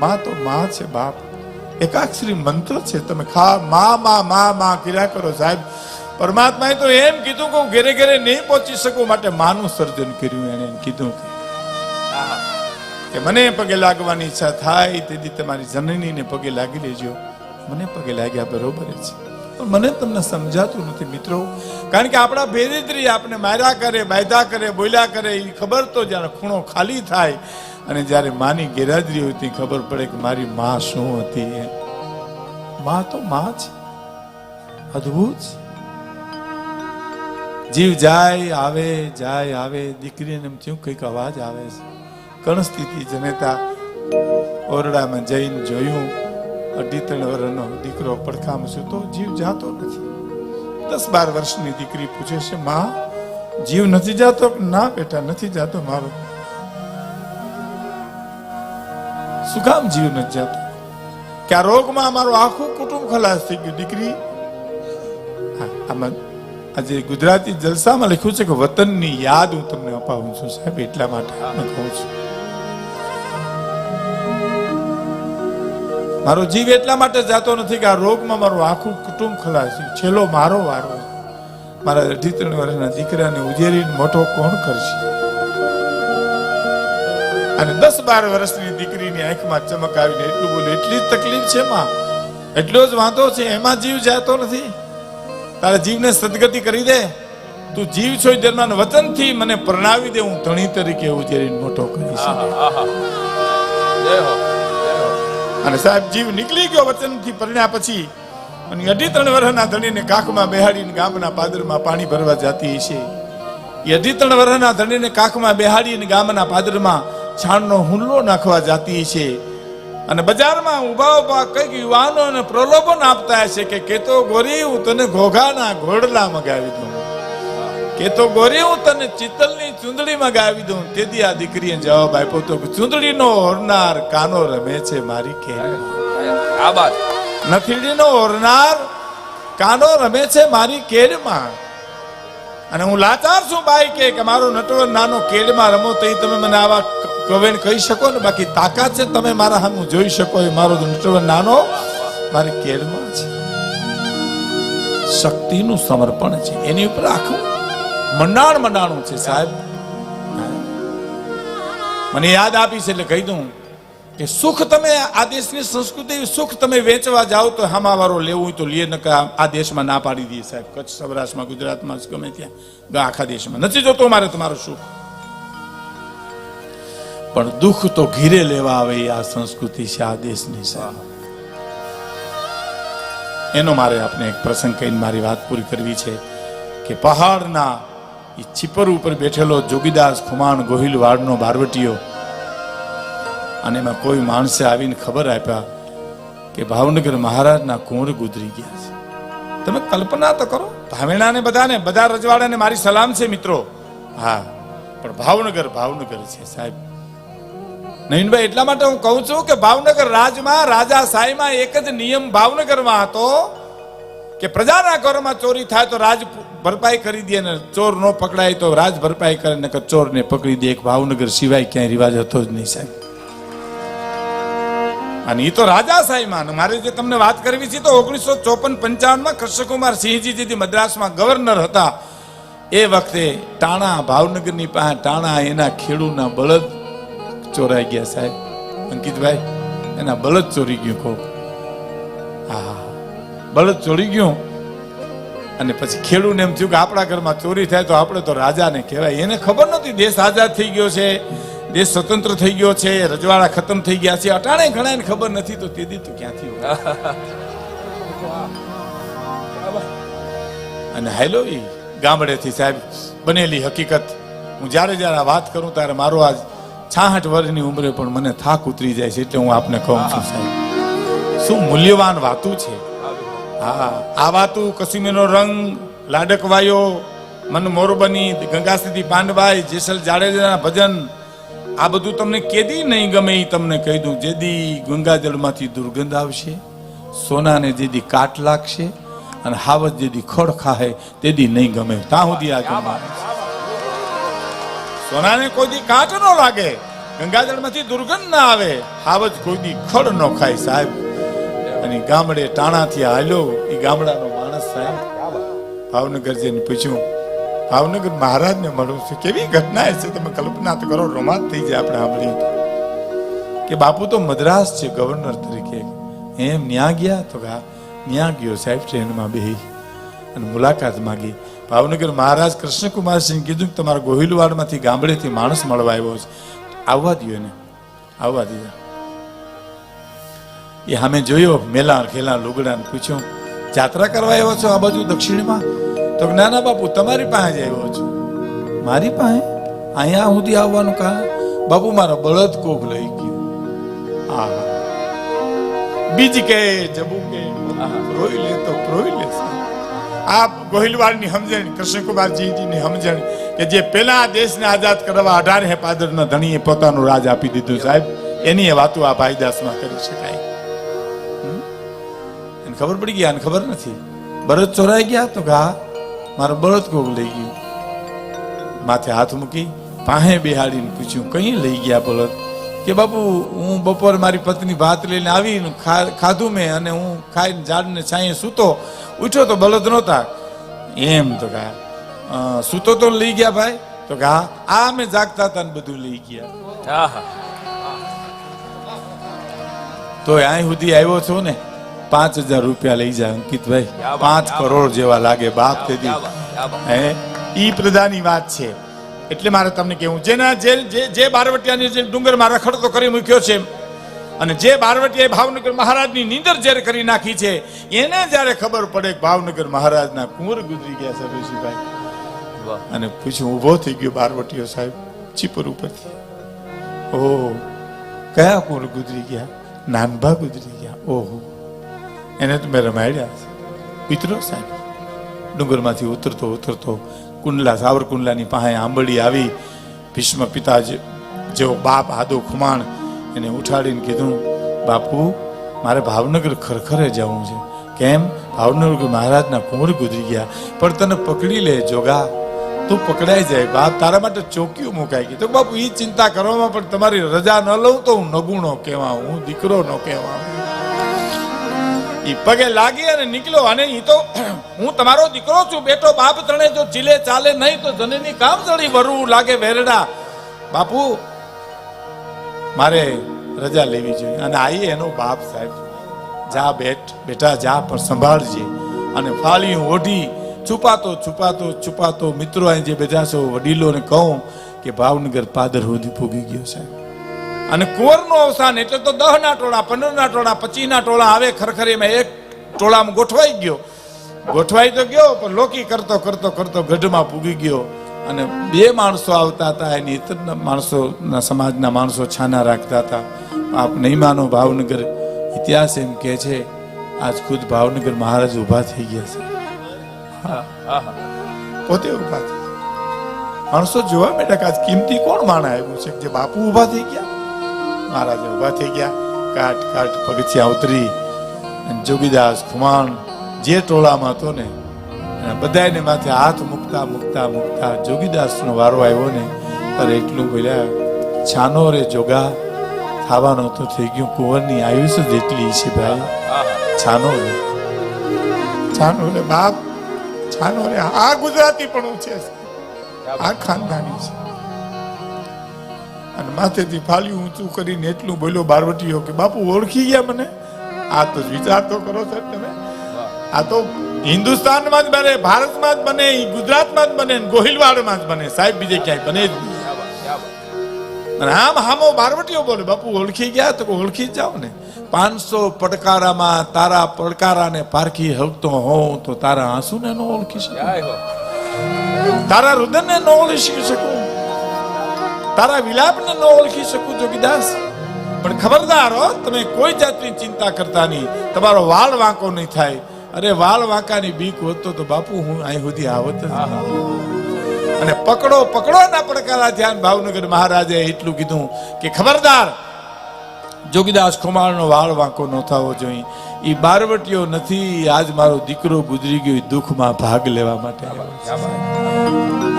માં તો માં છે બાપ. એકાક્ષરી મંત્ર છે તમે ખા માં માં માં માં કર્યા કરો સાહેબ. પરમાત્માએ તો એમ કીધું કે હું ઘેરે ઘેરે નહીં પહોંચી શકું માટે માનું સર્જન કર્યું એને એમ કીધું કે. કે મને પગે લાગવાની ઈચ્છા થાય તેથી તમારી જનનીને પગે લાગી લેજો. મને પગે લાગ્યા બરોબર છે પણ મને તમને સમજાતું નથી મિત્રો. કારણ કે આપણા ભેદિત્રી આપણે માર્યા કરે બાયધા કરે બોલ્યા કરે એ ખબર તો જ્યારે ખૂણો ખાલી થાય અને જ્યારે માની ગેરહાજરી હોય ત્યાં ખબર પડે કે મારી માં શું હતી એ માં તો માં છે અદ્ભુત જીવ જાય, આવે જાય, આવે, દીકરીને એમ થયું કંઈક અવાજ આવે છે. કણ સ્થિતિ જનેતા ઓરડામાં જઈને જોયું, અઢી ત્રણ વર્ષનો દીકરો પડખામાં સૂતો, જીવ જાતો નથી. દસ બાર વર્ષની દીકરી પૂછે છે, માં, જીવ નથી જાતો ના બેટા, નથી જાતો મારો? શું કામ જીવ નથી જાતો? કે આ રોગમાં અમારું આખું કુટુંબ ખલાસ થઈ ગયું, દીકરી. આમાં આજે ગુજરાતી જલસામાં લખ્યું છે કે વતનની યાદ હું તમને અપાવું છું સાહેબ, એટલા માટે હું કહું છું. મારો જીવ એટલા માટે જાતો નથી કે આ રોગમાં મારું આખું કુટુંબ ખલાસ થયું. છેલ્લો મારો વારો. મારા અઢી ત્રણ વર્ષના દીકરાને ઉજેરીને મોટો કોણ કરશે? અને દસ બાર વર્ષની દીકરીની આંખમાં ચમક આવીને એટલું બોલે એટલી જ તકલીફ છે માં. એટલો જ વાંધો છે એમાં જીવ જાતો નથી. તારા જીવને સદગતિ કરી દે. તું જીવ છો જન્માન વચનથી મને પરણાવી દે હું ધણી તરીકે ઉજેરીને મોટો કરીશ અને સાહેબ જીવ નીકળી ગયો વચનથી પરણ્યા પછી અને અઢી ત્રણ વર્ષના ધણીને કાખમાં બેહાડીને ગામના પાદરમાં પાણી ભરવા જતી છે એ અઢી ત્રણ વર્ષના ધણીને કાખમાં બેહાડીને ગામના પાદરમાં છાણનો હુલ્લો નાખવા જાતી છે. અને બજારમાં ઊભા ઊભા કંઈક યુવાનોને પ્રલોભન આપતા હશે કે કેતો ગોરી હું તને ઘોઘાના ઘોડલા મગાવી દઉં. કેતો ગોરી હું તને ચિત્તલની ચૂંદડી મગાવી દઉં. તેથી આ દીકરીએ જવાબ આપ્યો તો ચૂંદડીનો ઓરનાર કાનો રમે છે મારી કે આ બાત. નથીડીનો ઓરનાર કાનો રમે છે મારી કેડમાં. અને હું લાચાર છું બાઈ કે કે મારો નટવર નાનો કેડમાં રમો તો તમે મને આવા કવેણ કહી શકો ને, બાકી તાકાત છે તમે મારા સામું જોઈ શકો એ મારો નટવર નાનો, મારી કેરમાં છે. શક્તિનું સમર્પણ છે. એની ઉપર આખું મંડાણ મંડાણું છે સાહેબ. મને યાદ આપી છે એટલે કહી દઉં કે સુખ તમે આ દેશની સંસ્કૃતિ, સુખ તમે વેચવા જાઓ તો હામાવારો લેવું હોય તો લે ન આ- દેશમાં ના પાડી દઈએ સાહેબ. કચ્છ સૌરાષ્ટ્રમાં, ગુજરાતમાં ગમે ત્યાં. આખા દેશમાં. નથી જોતો મારે તમારું સુખ. પણ દુઃખ તો ઘીરે લેવા આવે આ સંસ્કૃતિ છે, આ દેશની છે. એનો મારે આપણે એક પ્રસંગ કહીને મારી વાત પૂરી કરવી છે કે પહાડના એ ચીપર ઉપર બેઠેલો જોગીદાસ ખુમાણ ગોહિલ વાડનો બારવટીયો, અને એમાં કોઈ માણસે આવીને ખબર આપ્યા કે ભાવનગર મહારાજના કુંવર ગુજરી ગયા છે. તમે કલ્પના તો કરો ભાવેણાને બધાને, બધા રજવાડાને મારી સલામ છે મિત્રો. હા, પણ ભાવનગર ભાવનગર છે સાહેબ. નવીનભાઈ, એટલા માટે હું કહું છું કે ભાવનગર રાજમાં, રાજા સાઈમાં એક જ નિયમ ભાવનગરમાં હતો કે પ્રજાના ઘરમાં ચોરી થાય તો રાજ ભરપાઈ કરી દે ને ચોર ન પકડાય તો રાજ ભરપાઈ કરે ને ચોરને પકડી દે. એક ભાવનગર સિવાય ક્યાંય રિવાજ હતો જ નહીં સાહેબ. અને એ તો રાજા સાહેબમાં મારે જે તમને વાત કરવી છે તો ઓગણીસો ચોપન પંચાવનમાં કૃષ્ણકુમાર સિંહજી જે મદ્રાસમાં ગવર્નર હતા. એ વખતે ટાણા, ભાવનગરની પાસે ટાણા, એના ખેડૂના બળદ ચોરાઈ ગયા સાહેબ. અંકિતભાઈ, એના બળદ ચોરી ગયું કહો હા બળદ ચોરી ગયું? અને પછી ખેડૂને એમ થયું કે આપણા ઘરમાં ચોરી થાય તો આપણે તો રાજાને કહેવાય. એને ખબર નહોતી દેશ આઝાદ થઈ ગયો છે, દેશ સ્વતંત્ર થઈ ગયો છે, રજવાડા ખતમ થઈ ગયા છે. અટાણે ઘણા ખબર નથી તો તે દી તો ક્યાંથી? અને હેલો ગામડેથી સાહેબ, બનેલી હકીકત. હું જ્યારે જ્યારે વાત કરું ત્યારે મારો આજ છાહઠ વર્ષની ઉંમરે પણ મને થાક ઉતરી જાય છે એટલે હું આપને કહું છું સાહેબ. શું મૂલ્યવાન વાતું છે? હા આ વાતું કસીમીનો રંગ લાડકવાયો મન મોરબની ગંગાસ્થિતિ પાંડવાઈ જેસલ જાડેજાના ભજન આ બધું તમને કેદી નહીં ગમે એ તમને કહી દઉં. જેદી ગંગાજળમાંથી દુર્ગંધ આવશે સોનાને જેદી કાટ લાગશે અને હાવત જેદી ખડ ખાહે તેદી નહીં ગમે. ત્યાં સુધી આ ગમે સોનાને કોઈ દી કાટ ન લાગે. ગંગાજળમાંથી દુર્ગંધ ના આવે. હાવજ કોઈ દી ખડ ન ખાય સાહેબ. અને ગામડે ટાણાથી હાલ્યો એ ગામડાનો માણસ સાહેબ. ભાવનગર જઈને પૂછ્યું, ભાવનગર મહારાજને મળું છું? કેવી ઘટના છે? તમે કલ્પના તો કરો, રોમાંચ થઈ જાય આપણે સાંભળી કે બાપુ તો મદ્રાસ છે, ગવર્નર તરીકે. એમ ન્યા ગયા તો ન્યા ગયો સાહેબ, ટ્રેનમાં બેહી. અને મુલાકાત માંગી. ભાવનગર મહારાજ કૃષ્ણકુમારસિંહ કીધું કે તમારા ગોહિલવાડમાંથી ગામડેથી માણસ મળવા આવ્યો છે. આવવા દો એને. આવવા દીધા. એ સામે જોયો મેલા ખેલા લુગડા પૂછ્યું જાત્રા કરવા આવ્યો છો આ બાજુ દક્ષિણમાં? તો કે, ના ના બાપુ તમારી પાસે આવ્યો છું. મારી પાસે? અહીંયા સુધી આવવાનું કા? બાપુ મારો બળદ કોક લઈ ગયો. આ બીજી કે જબુ કે રોઈ લે તો રોઈ લે. આ ગોહિલવાડની સમજણ કૃષ્ણકુમારજીની સમજણ કે જે પેલા દેશને આઝાદ કરવા અઢાર હે પાદરના ધણીએ પોતાનું રાજ આપી દીધું સાહેબ, એની એ વાતો આ ભાઈદાસમાં કરી શકાય? એને ખબર પડી ગઈ? આને ખબર નથી? બળદ ચોરાઈ ગયા તો કે મારો બળદ કોક લઈ ગયું. માથે હાથ મૂકી પાહે બેહાડીને પૂછ્યું, કઈ લઈ ગયા બળદ? કે બાપુ, હું બપોર મારી પત્ની ભાત લઈને આવીને ખાધું મેં અને હું ખાઈને ઝાડને છાંયે સૂતો. ઉઠ્યો તો બળદ નહોતા. એમ તો કા. સૂતો તો લઈ ગયા ભાઈ. તો કા આ મેં જાગતા હતા ને બધું લઈ ગયા. તો અહીં સુધી આવ્યો છું ને? પાંચ હજાર રૂપિયા લઈ જાય અંકિતભાઈ પાંચ કરોડ જેવા લાગે બાપ તે દી. ક્યા વાત, ક્યા વાત. હે? ઈ પ્રધાની વાત છે. એટલે મારે તમને કેવું જેના જે જે જે બારવટિયાની જે ડુંગરમાં રખડતો કરી મૂક્યો છે અને જે બારવટીએ ભાવનગર મહારાજની નીંદર જ્યારે કરી નાખી છે, એને જ્યારે ખબર પડે ભાવનગર મહારાજના કુંવર ગુજરી ગયા છે ઋષિભાઈ અને પૂછ્યું ઊભો થઈ ગયો બારવટીઓ સાહેબ, ચીપર ઉપરથી. ઓહો, કયા કુંવર ગુજરી ગયા? નાનભા ગુજરી ગયા. ઓહો, એને તો મેં રમાડ્યા છે. મિત્રો સાહેબ, ડુંગરમાંથી ઉતરતો ઉતરતો કુંડલા, સાવરકુંડલાની પાસે આંબળી આવી, ભીષ્મ પિતા જેવો બાપ આદો ખુમાણ એને ઉઠાડીને કીધું, બાપુ, મારે ભાવનગર ખરખરે જવું છે. કેમ? ભાવનગર મહારાજના કુંવર ગુજરી ગયા. પણ તને પકડી લે, જોગા. તું પકડાઈ જાય. બાપ તારા માટે ચોકીઓ મુકાઈ ગઈ. તો બાપુ એ ચિંતા કરવામાં પણ તમારી રજા ન લઉં તો હું નગુણો કહેવા હું દીકરો નો કહેવા એ પગે લાગી અને નીકળ્યો. અને એ તો, હું તમારો દીકરો છું. બેટો, બાપ ત્રણે જો ચીલે ચાલે નહીં તો જનની કામ જડી વરવું લાગે વેરડા. બાપુ મારે રજા લેવી જોઈએ. અને આઈ એનો બાપ સાહેબ, જા બેટ, બેટા જા પણ સંભાળજે. અને ફાળીયું ઓઢી, છુપાતો છુપાતો છુપાતો મિત્રો અહીં જે બધા છો, વડીલોને કહું કે ભાવનગર પાદર સુધી પૂગી ગયો સાહેબ. અને કુંવરનું અવસાન એટલે તો દહ ના ટોળા પંદર ના ટોળા પચીસ ના ટોળા આવે ખરખરીમાં એક ટોળામાં ગોઠવાઈ ગયો. ગોઠવાઈ તો ગયો, પણ લોકી કરતો કરતો કરતો ગઢમાં પૂગી ગયો. અને બે માણસો આવતા હતા, એની ઇતરના માણસોના સમાજના માણસો છાના રાખતા હતા. આપ નહીં માનો, ભાવનગર ઇતિહાસ એમ કહે છે, આજ ખુદ ભાવનગર મહારાજ ઊભા થઈ ગયા છે. પોતે ઊભા થઈ માણસો જોવા બેઠા આજ કિંમતી કોણ માણા આવ્યું છે? જે બાપુ ઊભા થઈ ગયા? મહારાજ ઊભા થઈ ગયા. કાટ કાટ, પગથિયા ઉતરી. જોગીદાસ ખુમાણ જે ટોળામાં હતો ને અને બધાને માથે હાથ મૂકતા મૂકતા મૂકતા જોગીદાસનો વારો આવ્યો ને, ત્યારે એટલું બોલ્યા, છાનો રે જોગા, ખાવાનો તો થઈ ગયું, કુંવરની આયુષ્ય જેટલી છે ભાઈ. છાનો રે. છાનો રે બાપ, છાનો રે. આ ગુજરાતી પણ છે. આ ખાનદાની છે. અને માથેથી ફાલ્યું ઊંચું કરીને એટલું બોલ્યો બારવટીઓ કે, બાપુ ઓળખી ગયા મને? આ તો વિચાર તો કરો સર તમે. આ તો હિન્દુસ્તાનમાં જ બને ભારતમાં જ બને ગુજરાતમાં જ બને ગોહિલવાડમાં જ બને. સાહેબ બીજે ક્યાંય બને જ નહીં. આમ હામો બારવટીઓ બોલે બાપુ ઓળખી ગયા તો ઓળખી જ જાઓ ને. પાંચસો પડકારામાં તારા પડકારાને પારખી હકતો હોઉં તો તારા આંસુને ન ઓળખી શકું. તારા રુદનને ન ઓળખી શકું. તારા વિલાપને ન ઓળખી શકું જોગીદાસ પણ ખબરદાર હો તમે કોઈ જાતની ચિંતા કરતા નહીં. તમારો વાળ વાંકો નહીં થાય. અરે વાળ વાંકાની બીક હોત તો બાપુ, હું અહીં સુધી આવત અને પકડો પકડો ના પડકારા ધ્યાન ભાવનગર મહારાજે એટલું કીધું કે ખબરદાર, જોગીદાસ ખુમારનો વાળ વાંકો ન થવો જોઈએ. ઈ બારવટીઓ નથી આજ મારો દીકરો ગુજરી ગયો દુઃખમાં ભાગ લેવા માટે.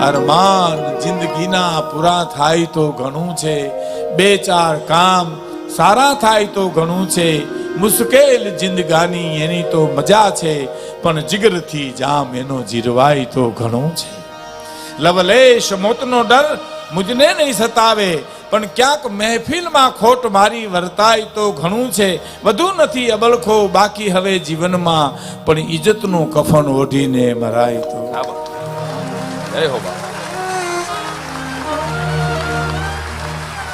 અરમાન જિંદગીના પૂરા થાય તો ઘણું છે. બે ચાર કામ સારા થાય તો ઘણું છે. મુશ્કેલ જિંદગાની એની તો મજા છે, પણ જીગરથી જામ એનો જીરવાય તો ઘણું છે. લવલેશ મોતનો ડર મુજને નહીં સતાવે, પણ ક્યાંક મહેફિલમાં ખોટ મારી વર્તાય તો ઘણું છે. વધુ નથી અબલખો બાકી હવે જીવનમાં પણ ઇજ્જતનું કફન ઓઢીને મરાય તો.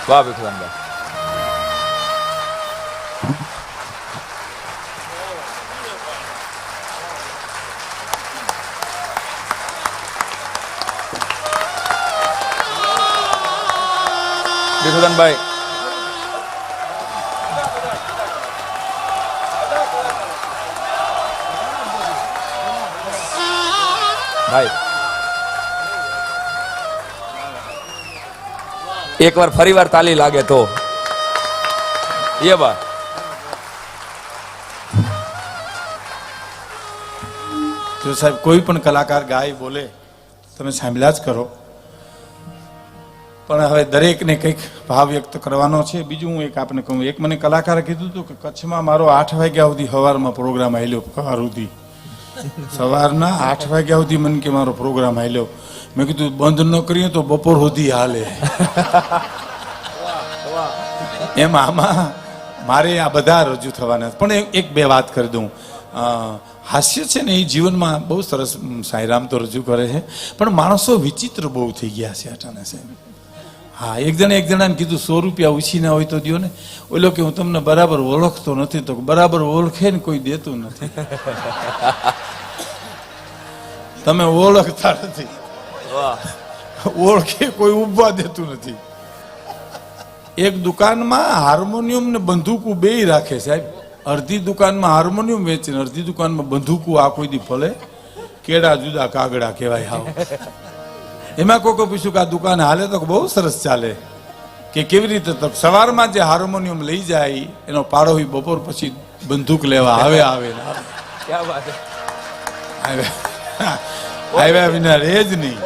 વાહ વિક્રમભાઈ વિક્રમભાઈ ભાઈ. એકવાર ફરીવાર તાલી લાગે તો. એ બા. સાહેબ કોઈ પણ કલાકાર ગાય બોલે, તમે સાંભળ્યા જ કરો. પણ હવે દરેકને કંઈક ભાવ વ્યક્ત કરવાનો છે. બીજું હું એક આપને કહું, એક મને કલાકારે કીધું હતું કે કચ્છમાં મારો આઠ વાગ્યા સુધી સવારમાં પ્રોગ્રામ આવેલો સવાર સુધી. સવારના આઠ વાગ્યા સુધી મને કે મારો પ્રોગ્રામ આવેલો મેં કીધું, બંધ ન કરીએ તો બપોર સુધી હાલે. એમ આમાં મારે આ બધા રજૂ થવાના પણ એક- એક બે વાત કરી દઉં. હાસ્ય છે ને એ જીવનમાં બહુ સરસ સાંઈરામ તો રજૂ કરે છે. પણ માણસો વિચિત્ર બહુ થઈ ગયા છે અટાણે સાહેબ. હા એક જણે એક જણાને કીધું સો રૂપિયા ઉછીના હોય તો દ્યો ને. ઓલો કે હું તમને બરાબર ઓળખતો નથી તો બરાબર ઓળખે ને કોઈ દેતું નથી. તમે ઓળખતા નથી. ઓળખે કોઈ ઊભા દેતું નથી. એક દુકાનમાં હાર્મોનિયમ ને બંદૂકો બે રાખે સાહેબ. અડધી દુકાનમાં હાર્મોનિયમ વેચે અડધી દુકાનમાં બંધુકું આ કોઈ દી ફલે? કેડા જુદા કાગડા કહેવાય હાવ. એમાં કોઈ કોઈ પૂછ્યું કે આ દુકાન હાલે તો બહુ સરસ ચાલે. કે કેવી રીતે તો સવારમાં જે હાર્મોનિયમ લઈ જાય એનો પાડો હોય બપોર પછી બંદૂક લેવા આવે આવે. આવ્યા વિના રહે જ નહીં.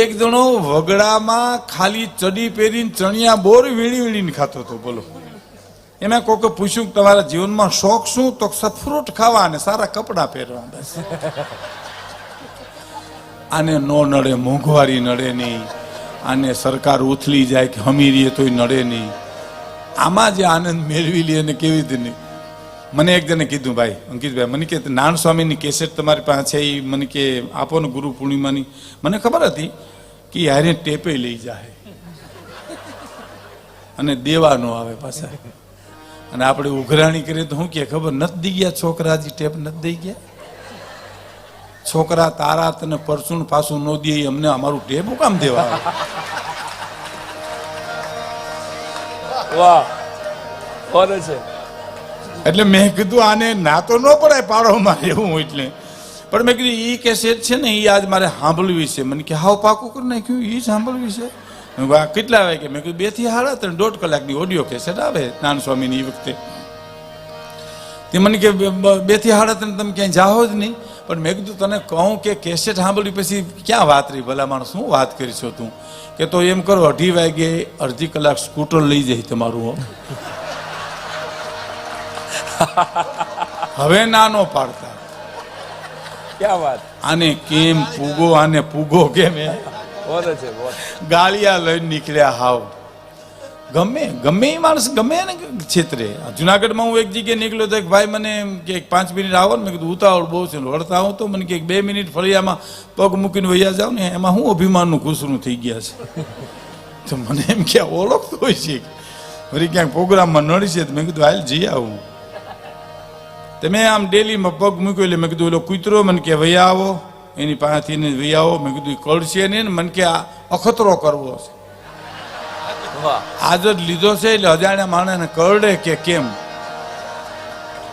એક જણો વગડામાં ખાલી ચડી પહેરીને ચણિયા બોર વીણી વીણીને ખાતો હતો બોલો. એમાં કોકે પૂછ્યું કે તમારા જીવનમાં શોખ શું? તો સફરૂટ ખાવા અને સારા કપડાં પહેરવા બસ આને નો નડે, મોંઘવારી નડે નહીં. આને સરકાર ઉથલી જાય કે હમીરીએ તોય નડે નહીં. આમાં જે આનંદ મેળવી લે ને કેવી રીતે નહીં મને એક જણે કીધું, ભાઈ, અંકિતભાઈ, મને કે નાન સ્વામીની કેસેટ તમારી પાસે છે એ મને કે આપો ને ગુરુ પૂર્ણિમાની. મને ખબર હતી કે યારે ટેપે લઈ જાય અને દેવા ન આવે પાછા. અને આપણે ઉઘરાણી કરીએ તો શું કે ખબર? નથી દઈ ગયા છોકરા હજી ટેપ નથી દઈ ગયા? છોકરા તારા તને પરસુણ પાછું ન દે અમને અમારું ટેપ કામ દેવા વાહ. બોલ છે. એટલે મેં કીધું આને ના તો ન પડાય પાડો મારે એવું એટલે. પણ મેં કીધું એ કેસેટ છે ને એ આજ મારે સાંભળવી છે. મને કે હાવ પાકું કરી નાખ્યું એ સાંભળવી છે? મેં આ કેટલા વાગે? મેં કીધું બેથી સાડા ત્રણ દોઢ કલાકની ઓડિયો કેસેટ આવે નાન સ્વામીની એ વખતે. તે મને કે બે- થી સાડા ત્રણ તમે ક્યાંય જાઓ જ નહીં. પણ મેં કીધું તને કહું કે કેસેટ સાંભળી પછી ક્યાં વાત રહી? ભલા માણસ શું વાત કરીશો તું? કે તો એમ કરો અઢી વાગે અડધી કલાક સ્કૂટર લઈ જાય તમારું હવે નાનો પાડતા. ક્યાં વાત? આને કેમ પૂગો આને પૂગો કેમ ગાળિયા લઈને નીકળ્યા હાવ. ગમે ગમે એ માણસ ગમે ને ક્ષેત્રે જુનાગઢમાં હું એક જગ્યાએ નીકળ્યો તો એક ભાઈ મને કે પાંચ મિનિટ આવો ને મેં કીધું, ઉતાવળ બહુ છે વળતા આવું તો મને કે બે મિનિટ ફળિયામાં પગ મૂકીને વૈયા જાવ ને, એમાં હું અભિમાનનું ખુશરું થઈ ગયા છે. તો મને એમ કે ઓળખતો હોય છે વળી ક્યાંક પ્રોગ્રામમાં નડી છે મેં કીધું, હાલ જઈ આવું. તમે આમ ડેલીમાં પગ મૂક્યો એટલે મેં કીધું, ઓલો કૂતરો મને કે, વૈયા આવો. એની પાસેથી ને વૈયા આવો મેં કીધું કળશે નહીં ને મને કે આ અખતરો કરવો છે. આજ જ લીધો છે એટલે અજાણ્યા માણસને કરડે કે કેમ?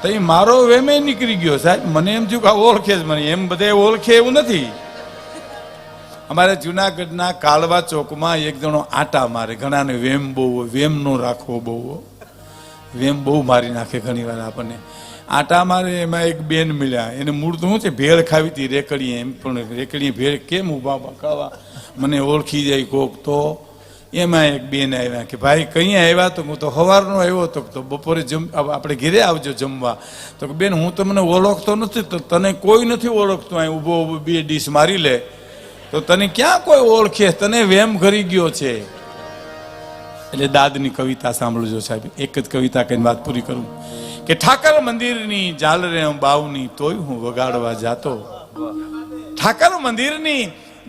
તો એ મારો વેમે નીકળી ગયો સાહેબ. મને એમ થયું કે ઓળખે જ મને. એમ બધે ઓળખે એવું નથી. અમારે જુનાગઢના કાળવા ચોકમાં એક જણો આટા મારે. ઘણાને વેમ બહુ વેમ નો રાખવો બહુ વેમ બહુ મારી નાખે ઘણી વાર આપણને. આટા મારે એમાં એક બેન મળ્યા. એને મૂળ તો શું છે? ભેળ ખાવી હતી, રેકડીએ એમ. પણ રેકડીએ ભેળ કેમ ઊભા ખાવા? મને ઓળખી જાય કોક તો. એમાં એક બેન આવ્યા કે, ભાઈ, કઈ આવ્યા તો? હું તો સવારનો આવ્યો તો તો બપોરે જમ આપણે ઘેરે આવજો જમવા. તો બેન, હું તમને ઓળખતો નથી. તો તને કોઈ નથી ઓળખતો. અહીં ઊભો ઊભો બે ડીશ મારી લે. તો તને ક્યાં કોઈ ઓળખે? તને વેમ ઘરી ગયો છે. એટલે દાદની કવિતા સાંભળજો સાહેબ. એક જ કવિતા કહીને વાત પૂરી કરું. કે ઠાકર મંદિરની જાલરે બાવની તોય હું વગાડવા જાતો. ઠાકર મંદિરની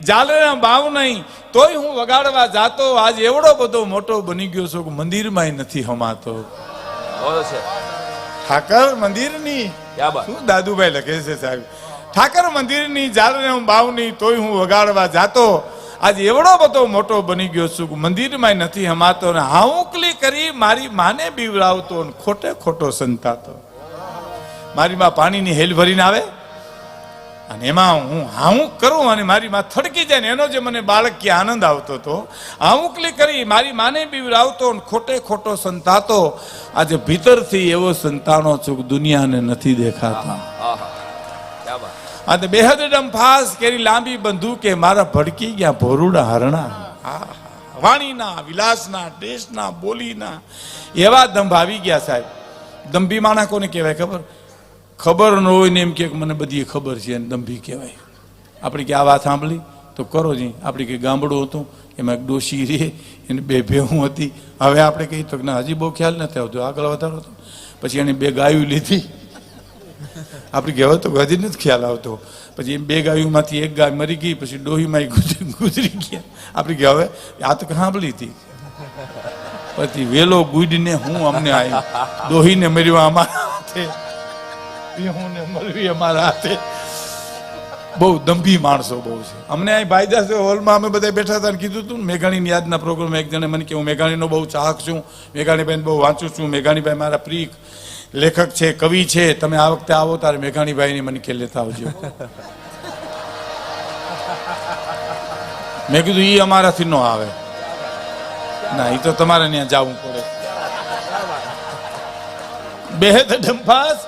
જાલરે બાવ નહીં તોય હું વગાડવા જાતો. આજ એવડો બધો મોટો બની ગયો છું કે મંદિરમાં નથી હમાતો. ઠાકર મંદિરની શું દાદુભાઈ લખે છે સાહેબ? ઠાકર મંદિરની જાલરે બાવની તોય હું વગાડવા જાતો. આજ એવડો બધો મોટો બની ગયો છું મંદિરમાં નથી હમાતો ને હાઉકલી કરી મારી માને બીવડાવતો ને ખોટે ખોટો સંતાતો. મારી માં પાણીની હેલ ભરીને આવે અને એમાં હું હાઉક કરું અને મારી માં થડકી જાય ને એનો જે મને બાળક કે આનંદ આવતો હતો હાઉકલી કરી મારી માને બીવડાવતો ને ખોટે ખોટો સંતાતો. આજે ભીતરથી એવો સંતાનો છું દુનિયાને નથી દેખાતા. આહા ક્યાં ફાસ કેરી લાંબી બંદૂકે મારા ભડકી ગયા ભોરુડા હરણા. આહા. વાણીના, વિલાસના દેશના બોલીના, એવા દંભ આવી ગયા સાહેબ. દંભી માણા કોને કહેવાય ખબર? ખબર ન હોય ને એમ કે મને બધી ખબર છે એને દંભી કહેવાય. આપણે કે આ વાત સાંભળી? તો કરો જી. આપણે કે ગામડું હતું, એમાં એક ડોશી રે એને બે ભેહું હતી. હવે આપણે કહીએ તો કે ના, હજી બહુ ખ્યાલ નથી આવતો. આગળ વધારો હતો પછી એને બે ગાયું લીધી. આપણે તો હજી નથી ખ્યાલ આવતો. પછી એમ બે ગાયોમાંથી એક ગાય મરી ગઈ, પછી ડોહીમાં ગુજરી ગયા. આપણે કહેવાય હવે આ તો સાંભળી હતી. પછી વેલો ગુડને હું અમને આવી ડોહીને મર્યો અમારા હાથે. હું મરવી અમારા હાથે. બહુ દંભી માણસો બહુ છે. અમને અહીં ભાઈદાસ હોલમાં અમે બધા બેઠા હતા કીધું હતું મેઘાણીની યાદના પ્રોગ્રામ એક જણે મને કે, હું મેઘાણીનો બહુ ચાહક છું. મેઘાણીબેન બહુ વાંચું છું. મેઘાણીભાઈ મારા પ્રિય લેખક છે, કવિ છે, તમે આ વખતે આવો તારે મેઘાણીભાઈની મને કે લેતા આવજો. મેં કીધું એ અમારાથી ન આવે. ના એ તો તમારે ત્યાં જવું પડે. બેહદ ડંફાસ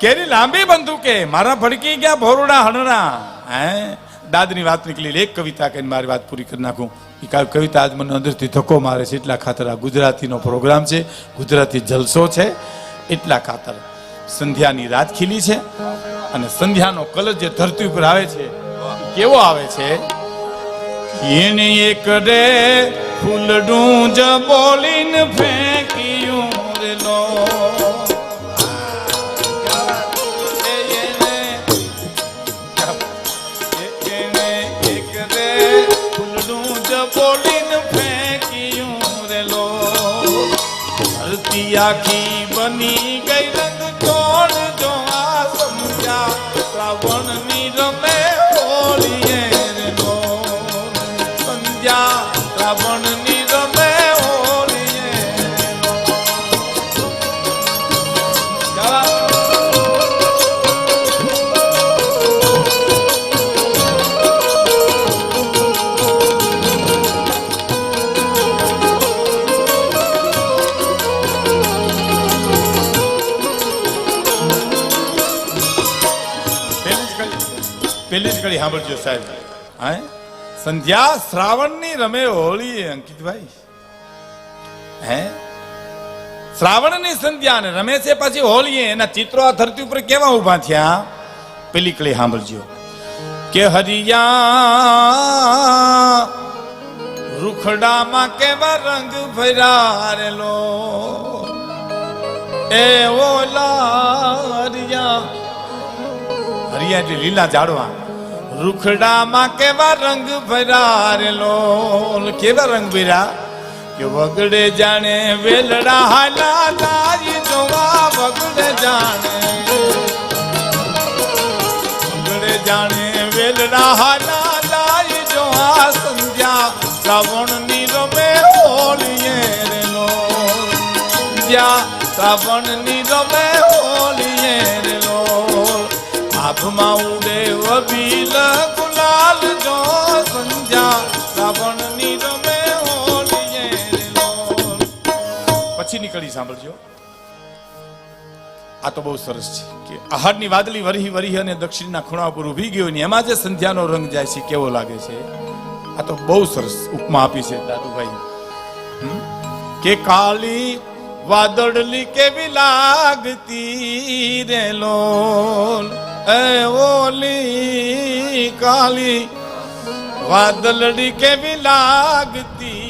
કેરી લાંબી બંદૂકે, મારા ભડકી ગયા ભોરડા હણના હે, દાદની વાત નીકળી એક કવિતા કહીને મારી વાત પૂરી કરી નાખું. એ કવિતા આજ મને અંદરથી ધક્કો મારે છે, એટલા ખાતર આ ગુજરાતીનો પ્રોગ્રામ છે, ગુજરાતી જલસો છે. એટલા ખાતર. સંધ્યાની રાત ખીલી છે અને સંધ્યાનો કલર જે ધરતી ઉપર આવે છે, કેવો આવે છે? એને એક રે ફૂલડું જ બોલીને ફેંક્યું રે આખી બની પહેલી સાંભળજો સાહેબ. હા? સંધ્યા શ્રાવણની રમે હોળી અંકિતભાઈ. હે? શ્રાવણની સંધ્યા ને રમે છે પછી હોળી એના ચિત્રો આ ધરતી ઉપર કેવા ઊભા થયા? પેલી કળી સાંભળજો. કે હરિયા રૂખડામાં કેવા રંગ ભરારેલો? એ ઓલા હરિયા. હરિયા એટલે લીલા ઝાડવા. રૂખડામાં કેવા રંગ ભર્યા રે લોલ, કેવા રંગ ભર્યા? કે વગડે જાણે વેલડા હાલા લારી જોવા, વગડે જાણે વગડે જાણે વેલડા હાલા લારી જોવા, સંધ્યા શ્રાવણની રમે હોલીએ રે લોલ. શ્રાવણની રમે હોલીએ રે લોલ. આંખમાં ઉડે વબીલ કડી સાંભળજો. આ તો બહુ સરસ છે કે આહારની વાદળી વરહી વરહી અને દક્ષિણના ખૂણા ઉપર ઊભી ગયો ને એમાં જે સંધ્યાનો રંગ જાય છે, કેવો લાગે છે? આ તો બહુ સરસ ઉપમા આપી છે દાદુભાઈ. કે કાળી વાદળલી કેવી લાગતી રે લોલ? એ ઓલી કાલી વાદળડી કેવી લાગતી